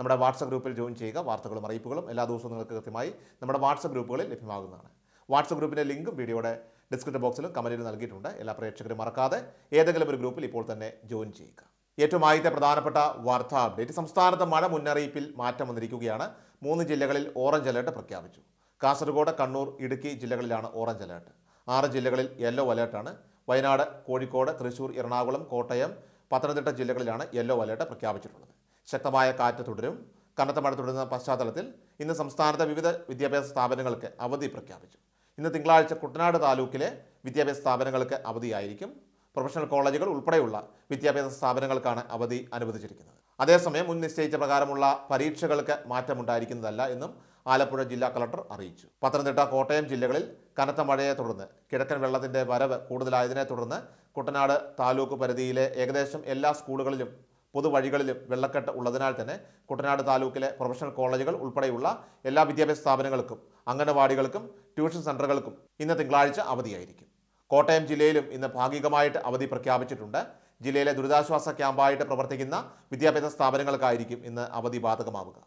നമ്മുടെ വാട്സപ്പ് ഗ്രൂപ്പിൽ ജോയിൻ ചെയ്യുക. വാർത്തകളും അറിയിപ്പുകളും എല്ലാ ദിവസവും നിങ്ങൾക്ക് കൃത്യമായി നമ്മുടെ വാട്സപ്പ് ഗ്രൂപ്പുകളിൽ ലഭ്യമാകുന്നതാണ്. വാട്സപ്പ് ഗ്രൂപ്പിന്റെ ലിങ്കും വീഡിയോയുടെ ഡിസ്ക്രിപ്ഷൻ ബോക്സിലും കമന്റിൽ നൽകിയിട്ടുണ്ട്. എല്ലാ പ്രേക്ഷകരും മറക്കാതെ ഏതെങ്കിലും ഒരു ഗ്രൂപ്പിൽ ഇപ്പോൾ തന്നെ ജോയിൻ ചെയ്യുക. ഏറ്റവും ആദ്യത്തെ പ്രധാനപ്പെട്ട വാർത്താ അപ്ഡേറ്റ്. സംസ്ഥാനത്ത് മഴ മുന്നറിയിപ്പിൽ മാറ്റം വന്നിരിക്കുകയാണ്. മൂന്ന് ജില്ലകളിൽ ഓറഞ്ച് അലേർട്ട് പ്രഖ്യാപിച്ചു. കാസർഗോഡ് കണ്ണൂർ ഇടുക്കി ജില്ലകളിലാണ് ഓറഞ്ച് അലേർട്ട്. ആറ് ജില്ലകളിൽ യെല്ലോ അലേർട്ടാണ്. വയനാട് കോഴിക്കോട് തൃശൂർ എറണാകുളം കോട്ടയം പത്തനംതിട്ട ജില്ലകളിലാണ് യെല്ലോ അലേർട്ട് പ്രഖ്യാപിച്ചിട്ടുള്ളത്. ശക്തമായ കാറ്റ് തുടരും. കനത്ത മഴ തുടരുന്ന പശ്ചാത്തലത്തിൽ ഇന്ന് സംസ്ഥാനത്തെ വിവിധ വിദ്യാഭ്യാസ സ്ഥാപനങ്ങൾക്ക് അവധി പ്രഖ്യാപിച്ചു. ഇന്ന് തിങ്കളാഴ്ച കുട്ടനാട് താലൂക്കിലെ വിദ്യാഭ്യാസ സ്ഥാപനങ്ങൾക്ക് അവധിയായിരിക്കും. പ്രൊഫഷണൽ കോളേജുകൾ ഉൾപ്പെടെയുള്ള വിദ്യാഭ്യാസ സ്ഥാപനങ്ങൾക്കാണ് അവധി അനുവദിച്ചിരിക്കുന്നത്. അതേസമയം മുൻ നിശ്ചയിച്ച പ്രകാരമുള്ള പരീക്ഷകൾക്ക് മാറ്റമുണ്ടായിരിക്കുന്നതല്ല എന്നും ആലപ്പുഴ ജില്ലാ കളക്ടർ അറിയിച്ചു. പത്തനംതിട്ട കോട്ടയം ജില്ലകളിൽ കനത്ത മഴയെ തുടർന്ന് കിഴക്കൻ വെള്ളത്തിന്റെ വരവ് കൂടുതലായതിനെ തുടർന്ന് കുട്ടനാട് താലൂക്ക് പരിധിയിലെ ഏകദേശം എല്ലാ സ്കൂളുകളിലും പൊതുവഴികളിലും വെള്ളക്കെട്ട് ഉള്ളതിനാൽ തന്നെ കുട്ടനാട് താലൂക്കിലെ പ്രൊഫഷണൽ കോളേജുകൾ ഉൾപ്പെടെയുള്ള എല്ലാ വിദ്യാഭ്യാസ സ്ഥാപനങ്ങൾക്കും അംഗനവാടികൾക്കും ട്യൂഷൻ സെന്ററുകൾക്കും ഇന്ന് തിങ്കളാഴ്ച അവധിയായിരിക്കും. കോട്ടയം ജില്ലയിലും ഇന്ന് ഭാഗികമായിട്ട് അവധി പ്രഖ്യാപിച്ചിട്ടുണ്ട്. ജില്ലയിലെ ദുരിതാശ്വാസ ക്യാമ്പായിട്ട് പ്രവർത്തിക്കുന്ന വിദ്യാഭ്യാസ സ്ഥാപനങ്ങൾക്കായിരിക്കും ഇന്ന് അവധി ബാധകമാവുക.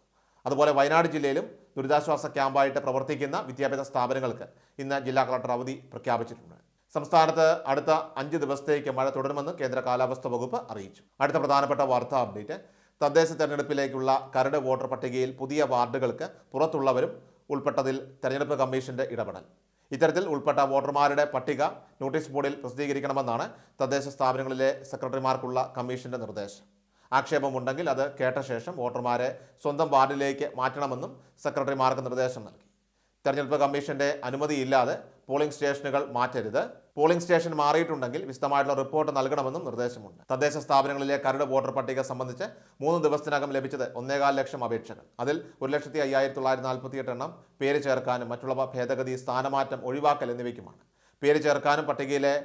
അതുപോലെ വയനാട് ജില്ലയിലും ദുരിതാശ്വാസ ക്യാമ്പായിട്ട് പ്രവർത്തിക്കുന്ന വിദ്യാഭ്യാസ സ്ഥാപനങ്ങൾക്ക് ഇന്ന് ജില്ലാ കളക്ടർ അവധി പ്രഖ്യാപിച്ചിട്ടുണ്ട്. സംസ്ഥാനത്ത് അടുത്ത അഞ്ച് ദിവസത്തേക്ക് മഴ തുടരുമെന്ന് കേന്ദ്ര കാലാവസ്ഥ വകുപ്പ് അറിയിച്ചു. അടുത്ത പ്രധാനപ്പെട്ട വാർത്താ അപ്ഡേറ്റ്. തദ്ദേശ തെരഞ്ഞെടുപ്പിലേക്കുള്ള കരട് വോട്ടർ പട്ടികയിൽ പുതിയ വാർഡുകൾക്ക് പുറത്തുള്ളവരും ഉൾപ്പെട്ടതിൽ തെരഞ്ഞെടുപ്പ് കമ്മീഷന്റെ ഇടപെടൽ. ഇത്തരത്തിൽ ഉൾപ്പെട്ട വോട്ടർമാരുടെ പട്ടിക നോട്ടീസ് ബോർഡിൽ പ്രസിദ്ധീകരിക്കണമെന്നാണ് തദ്ദേശ സ്ഥാപനങ്ങളിലെ സെക്രട്ടറിമാർക്കുള്ള കമ്മീഷന്റെ നിർദ്ദേശം. ആക്ഷേപമുണ്ടെങ്കിൽ അത് കേട്ട ശേഷം വോട്ടർമാരെ സ്വന്തം വാർഡിലേക്ക് മാറ്റണമെന്നും സെക്രട്ടറിമാർക്ക് നിർദ്ദേശം നൽകി. തെരഞ്ഞെടുപ്പ് കമ്മീഷന്റെ അനുമതിയില്ലാതെ പോളിംഗ് സ്റ്റേഷനുകൾ മാറ്റരുത്. പോളിംഗ് സ്റ്റേഷൻ മാറിയിട്ടുണ്ടെങ്കിൽ വിശദമായിട്ടുള്ള റിപ്പോർട്ട് നൽകണമെന്നും നിർദ്ദേശമുണ്ട്. തദ്ദേശ സ്ഥാപനങ്ങളിലെ കരട് വോട്ടർ പട്ടിക സംബന്ധിച്ച് മൂന്ന് ദിവസത്തിനകം ലഭിച്ചത് ഒന്നേകാൽ ലക്ഷം അപേക്ഷകൾ. അതിൽ ഒരു ലക്ഷത്തി അയ്യായിരത്തി തൊള്ളായിരത്തി നാൽപ്പത്തിയെട്ട് എണ്ണം പേര് ചേർക്കാനും മറ്റുള്ളവ ഭേദഗതി സ്ഥാനമാറ്റം ഒഴിവാക്കൽ എന്നിവയ്ക്കുമാണ്. പേര് ചേർക്കാനും പട്ടികയിലെ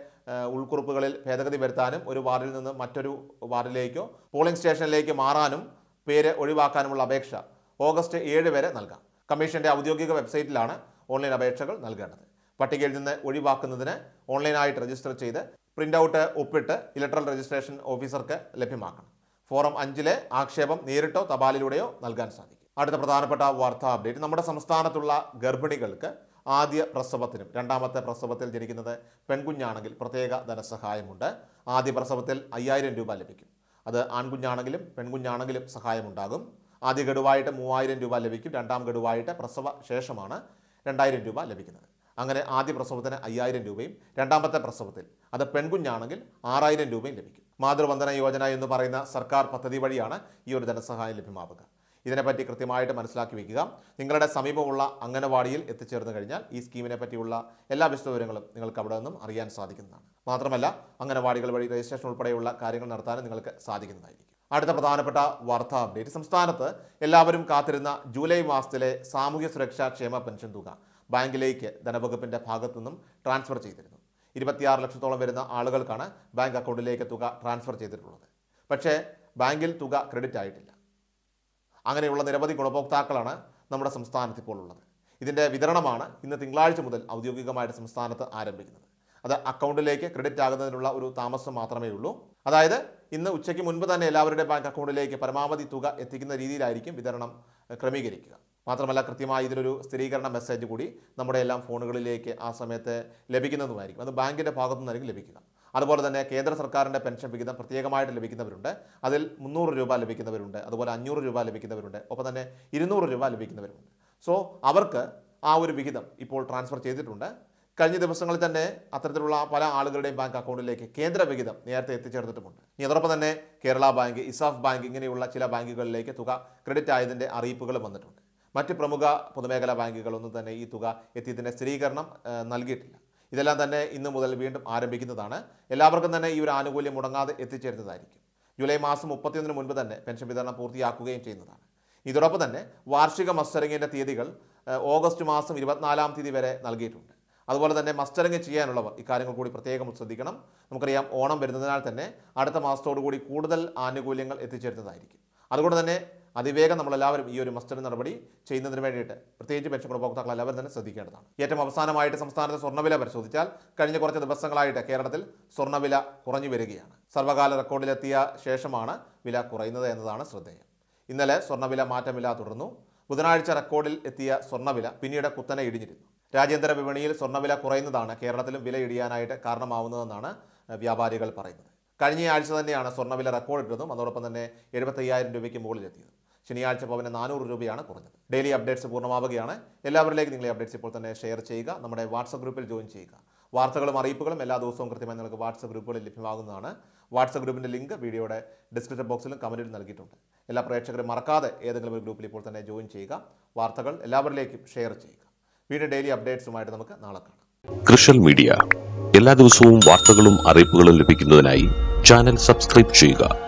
ഉൾക്കുറിപ്പുകളിൽ ഭേദഗതി വരുത്താനും ഒരു വാർഡിൽ നിന്ന് മറ്റൊരു വാർഡിലേക്കോ പോളിംഗ് സ്റ്റേഷനിലേക്ക് മാറാനും പേര് ഒഴിവാക്കാനുമുള്ള അപേക്ഷ ഓഗസ്റ്റ് ഏഴ് വരെ നൽകാം. കമ്മീഷന്റെ ഔദ്യോഗിക വെബ്സൈറ്റിലാണ് ഓൺലൈൻ അപേക്ഷകൾ നൽകേണ്ടത്. പട്ടികയിൽ നിന്ന് ഒഴിവാക്കുന്നതിന് ഓൺലൈനായിട്ട് രജിസ്റ്റർ ചെയ്ത് പ്രിന്റ് ഔട്ട് ഒപ്പിട്ട് ഇലക്ട്രൽ രജിസ്ട്രേഷൻ ഓഫീസർക്ക് ലഭ്യമാക്കണം. ഫോറം അഞ്ചിലെ ആക്ഷേപം നേരിട്ടോ തപാലിലൂടെയോ നൽകാൻ സാധിക്കും. അടുത്ത പ്രധാനപ്പെട്ട വാർത്താ അപ്ഡേറ്റ് നമ്മുടെ സംസ്ഥാനത്തുള്ള ഗർഭിണികൾക്ക് ആദ്യ പ്രസവത്തിനും രണ്ടാമത്തെ പ്രസവത്തിൽ ജനിക്കുന്നത് പെൺകുഞ്ഞാണെങ്കിൽ പ്രത്യേക ധനസഹായമുണ്ട്. ആദ്യ പ്രസവത്തിൽ അയ്യായിരം രൂപ ലഭിക്കും. അത് ആൺകുഞ്ഞാണെങ്കിലും പെൺകുഞ്ഞാണെങ്കിലും സഹായമുണ്ടാകും. ആദ്യ ഗഡുവായിട്ട് മൂവായിരം രൂപ ലഭിക്കും. രണ്ടാം ഗഡുവായിട്ട് പ്രസവ ശേഷമാണ് രണ്ടായിരം രൂപ ലഭിക്കുന്നത്. അങ്ങനെ ആദ്യ പ്രസവത്തിന് അയ്യായിരം രൂപയും രണ്ടാമത്തെ പ്രസവത്തിൽ അത് പെൺകുഞ്ഞാണെങ്കിൽ ആറായിരം രൂപയും ലഭിക്കും. മാതൃവന്ദന യോജന എന്ന് പറയുന്ന സർക്കാർ പദ്ധതി വഴിയാണ് ഈ ഒരു ധനസഹായം ലഭ്യമാവുക. ഇതിനെപ്പറ്റി കൃത്യമായിട്ട് മനസ്സിലാക്കി വയ്ക്കുക നിങ്ങളുടെ സമീപമുള്ള അംഗനവാടിയിൽ എത്തിച്ചേർന്ന് കഴിഞ്ഞാൽ ഈ സ്കീമിനെ പറ്റിയുള്ള എല്ലാ വിശദവിവരങ്ങളും നിങ്ങൾക്ക് അവിടെ നിന്നും അറിയാൻ സാധിക്കുന്നതാണ്. മാത്രമല്ല അംഗനവാടികൾ വഴി രജിസ്ട്രേഷൻ ഉൾപ്പെടെയുള്ള കാര്യങ്ങൾ നടത്താനും നിങ്ങൾക്ക് സാധിക്കുന്നതായിരിക്കും. അടുത്ത പ്രധാനപ്പെട്ട വാർത്താ അപ്ഡേറ്റ്. സംസ്ഥാനത്ത് എല്ലാവരും കാത്തിരുന്ന ജൂലൈ മാസത്തിലെ സാമൂഹ്യ സുരക്ഷാ ക്ഷേമ പെൻഷൻ തുക ബാങ്കിലേക്ക് ധനവകുപ്പിന്റെ ഭാഗത്തു നിന്നും ട്രാൻസ്ഫർ ചെയ്തിരുന്നു. ഇരുപത്തിയാറ് ലക്ഷത്തോളം വരുന്ന ആളുകൾക്കാണ് ബാങ്ക് അക്കൗണ്ടിലേക്ക് തുക ട്രാൻസ്ഫർ ചെയ്തിട്ടുള്ളത്. പക്ഷേ ബാങ്കിൽ തുക ക്രെഡിറ്റ് ആയിട്ടില്ല. അങ്ങനെയുള്ള നിരവധി ഗുണഭോക്താക്കളാണ് നമ്മുടെ സംസ്ഥാനത്ത് ഇപ്പോൾ ഉള്ളത്. ഇതിന്റെ വിതരണമാണ് ഇന്ന് തിങ്കളാഴ്ച മുതൽ ഔദ്യോഗികമായിട്ട് സംസ്ഥാനത്ത് ആരംഭിക്കുന്നത്. അത് അക്കൗണ്ടിലേക്ക് ക്രെഡിറ്റ് ആകുന്നതിനുള്ള ഒരു താമസം മാത്രമേ ഉള്ളൂ. അതായത് ഇന്ന് ഉച്ചയ്ക്ക് മുൻപ് തന്നെ എല്ലാവരുടെ ബാങ്ക് അക്കൗണ്ടിലേക്ക് പരമാവധി തുക എത്തിക്കുന്ന രീതിയിലായിരിക്കും വിതരണം ക്രമീകരിക്കുക. മാത്രമല്ല കൃത്യമായി ഇതിലൊരു സ്ഥിരീകരണ മെസ്സേജ് കൂടി നമ്മുടെ എല്ലാം ഫോണുകളിലേക്ക് ആ സമയത്ത് ലഭിക്കുന്നതുമായിരിക്കും. അത് ബാങ്കിന്റെ ഭാഗത്തു നിന്നായിരിക്കും ലഭിക്കുക. അതുപോലെ തന്നെ കേന്ദ്ര സർക്കാരിന്റെ പെൻഷൻ വിഹിതം പ്രത്യേകമായിട്ട് ലഭിക്കുന്നവരുണ്ട്. അതിൽ മുന്നൂറ് രൂപ ലഭിക്കുന്നവരുണ്ട്. അതുപോലെ അഞ്ഞൂറ് രൂപ ലഭിക്കുന്നവരുണ്ട്. ഒപ്പം തന്നെ ഇരുന്നൂറ് രൂപ ലഭിക്കുന്നവരുണ്ട് സോ അവർക്ക് ആ ഒരു വിഹിതം ഇപ്പോൾ ട്രാൻസ്ഫർ ചെയ്തിട്ടുണ്ട്. കഴിഞ്ഞ ദിവസങ്ങളിൽ തന്നെ അത്തരത്തിലുള്ള പല ആളുകളുടെയും ബാങ്ക് അക്കൗണ്ടിലേക്ക് കേന്ദ്ര വിഹിതം നേരത്തെ എത്തിച്ചേർന്നിട്ടുമുണ്ട്. ഇനി അതോടൊപ്പം തന്നെ കേരള ബാങ്ക് ഇസാഫ് ബാങ്ക് ഇങ്ങനെയുള്ള ചില ബാങ്കുകളിലേക്ക് തുക ക്രെഡിറ്റ് ആയതിന്റെ അറിയിപ്പുകൾ വന്നിട്ടുണ്ട്. മറ്റ് പ്രമുഖ പൊതുമേഖലാ ബാങ്കുകളൊന്നും തന്നെ ഈ തുക എത്തിയതിന്റെ സ്ഥിരീകരണം നൽകിയിട്ടില്ല. ഇതെല്ലാം തന്നെ ഇന്ന് മുതൽ വീണ്ടും ആരംഭിക്കുന്നതാണ്. എല്ലാവർക്കും തന്നെ ഈ ഒരു ആനുകൂല്യം മുടങ്ങാതെ എത്തിച്ചേരുന്നതായിരിക്കും. ജൂലൈ മാസം മുപ്പത്തിയൊന്നിന് മുൻപ് തന്നെ പെൻഷൻ വിതരണം പൂർത്തിയാക്കുകയും ചെയ്യുന്നതാണ്. ഇതോടൊപ്പം തന്നെ വാർഷിക മസ്റ്ററിങ്ങിന്റെ തീയതികൾ ഓഗസ്റ്റ് മാസം ഇരുപത്തിനാലാം തീയതി വരെ നൽകിയിട്ടുണ്ട്. അതുപോലെ തന്നെ മസ്റ്ററിങ് ചെയ്യാനുള്ളവർ ഇക്കാര്യങ്ങൾ കൂടി പ്രത്യേകം ശ്രദ്ധിക്കണം. നമുക്കറിയാം ഓണം വരുന്നതിനാൽ തന്നെ അടുത്ത മാസത്തോടു കൂടി കൂടുതൽ ആനുകൂല്യങ്ങൾ എത്തിച്ചേരുന്നതായിരിക്കും. അതുകൊണ്ട് തന്നെ അതിവേഗം നമ്മളെല്ലാവരും ഈ ഒരു മസ്റ്റർ നടപടി ചെയ്യുന്നതിന് വേണ്ടിയിട്ട് പ്രത്യേകിച്ച് പെൻഷൻ ഉപഭോക്താക്കൾ എല്ലാവരും തന്നെ ശ്രദ്ധിക്കേണ്ടതാണ്. ഏറ്റവും അവസാനമായിട്ട് സംസ്ഥാനത്തെ സ്വർണവില പരിശോധിച്ചാൽ കഴിഞ്ഞ കുറച്ച് ദിവസങ്ങളായിട്ട് കേരളത്തിൽ സ്വർണവില കുറഞ്ഞു വരികയാണ്. സർവകാല റെക്കോർഡിലെത്തിയ ശേഷമാണ് വില കുറയുന്നത് എന്നതാണ് ശ്രദ്ധേയം. ഇന്നലെ സ്വർണവില മാറ്റമില്ല തുടർന്നു. ബുധനാഴ്ച റെക്കോർഡിൽ എത്തിയ സ്വർണവില പിന്നീട് കുത്തനെ ഇടിഞ്ഞിരുന്നു. രാജ്യാന്തര വിപണിയിൽ സ്വർണവില കുറയുന്നതാണ് കേരളത്തിലും വില ഇടിയാനായിട്ട് കാരണമാവുന്നതെന്നാണ് വ്യാപാരികൾ പറയുന്നത്. കഴിഞ്ഞ ആഴ്ച തന്നെയാണ് സ്വർണവില റെക്കോർഡ് ഇട്ടതും അതോടൊപ്പം തന്നെ എഴുപത്തയ്യായിരം രൂപയ്ക്ക് മുകളിലെത്തിയത്. ശനിയാഴ്ച പവന് നാനൂറ് രൂപയാണ് കുറഞ്ഞത്. ഡെയിലി അപ്ഡേറ്റ്സ് പൂർണമാവുകയാണ്. എല്ലാവരിലേക്കും നിങ്ങളെ അപ്ഡേറ്റ്സ് ഇപ്പോൾ തന്നെ ഷെയർ ചെയ്യുക. നമ്മുടെ വാട്സപ്പ് ഗ്രൂപ്പിൽ ജോയിൻ ചെയ്യുക. വാർത്തകളും അറിയിപ്പുകളും എല്ലാ ദിവസവും കൃത്യമായി നിങ്ങൾക്ക് വാട്സപ്പ് ഗ്രൂപ്പുകളിൽ ലഭ്യമാകുന്നതാണ്. വാട്സപ്പ് ഗ്രൂപ്പിന്റെ ലിങ്ക് വീഡിയോയുടെ ഡിസ്ക്രിപ്ഷൻ ബോക്സിലും കമന്റിൽ നൽകിയിട്ടുണ്ട്. എല്ലാ പ്രേക്ഷകരും മറക്കാതെ ഏതെങ്കിലും ഒരു ഗ്രൂപ്പിൽ ഇപ്പോൾ തന്നെ ജോയിൻ ചെയ്യുക. വാർത്തകൾ എല്ലാവരിലേക്കും ഷെയർ ചെയ്യുക. വീണ്ടും ഡെയിലി അപ്ഡേറ്റ്സുമായിട്ട് നമുക്ക് നാളെ കാണാം. മീഡിയ എല്ലാ ദിവസവും വാർത്തകളും അറിയിപ്പുകളും ലഭിക്കുന്നതിനായി ചാനൽ സബ്സ്ക്രൈബ് ചെയ്യുക.